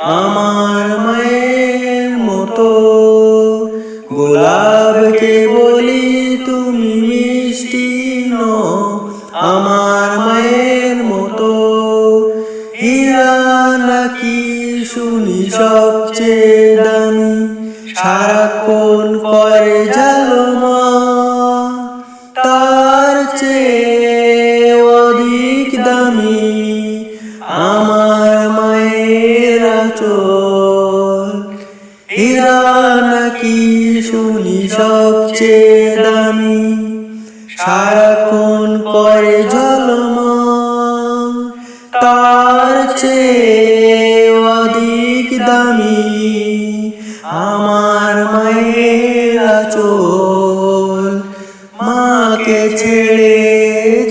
আমার মায়ের মতো। গোলাপকে বলি তুমি মিষ্টি ন আমার মায়ের মতো। হীরা নাকি শুনি সবচেয়ে দামি, সারাক্ষণ করে জালমা তার চেয়ে হীরা নাকি শুনি সবচেয়ে দামি? সারাক্ষণ করে ঝলমা তার চেয়ে অধিক দামি। আমার মায়ের চোল মাকে ছেড়ে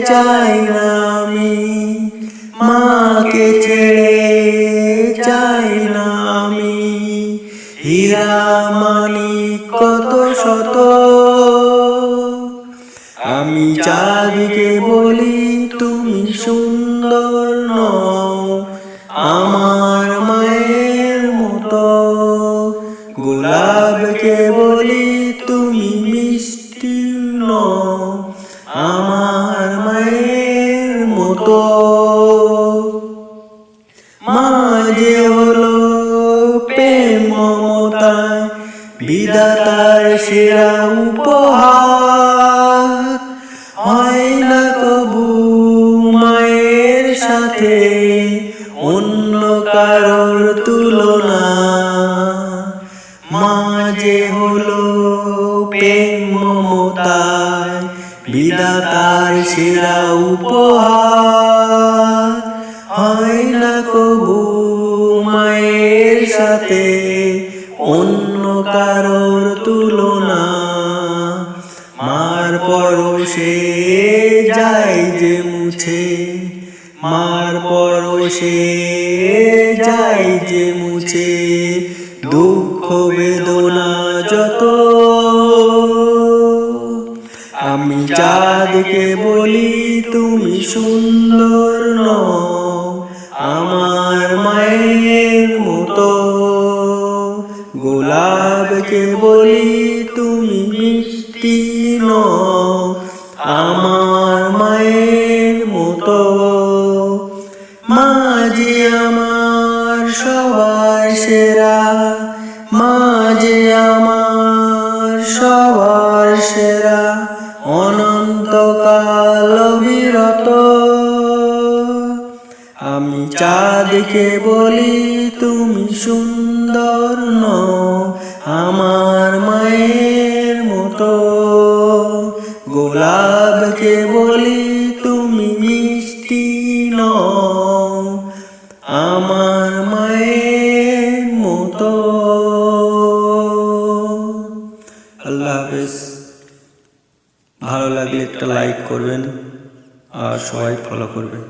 চাই না আমি। মাকে ছেড়ে কত শত। আমি চাঁদকে বলি, তুমি সুন্দর নও, আমার মায়ের মতো। গোলাপকে বলি, তুমি মিষ্টি নও, আমার বিধাতার সেরা উপহার। হয় না কবু মায়ের সাথে, অন্য কারোর তুলনা। মাঝে হলো প্রেম মমতায়, বিধাতার সেরা উপহার। পরশে যাই যে মুছে দুঃখ, বেদনা যত। আমি চাঁদকে বলি তুমি সুন্দর ন আমার মায়ের মতো। গোলাপকে বলি তুমি মিষ্টি ন মাঝে আমার সবার সেরা অনন্তকাল বিরত। আমি চাঁদকে বলি, তুমি সুন্দর ন আমার মায়ের মতো। গোলাপকে বলি, তুমি মিষ্টি ন আমার হাফেজ ভালো লাগলে একটা লাইক করবেন আর সবাই ফলো করবেন।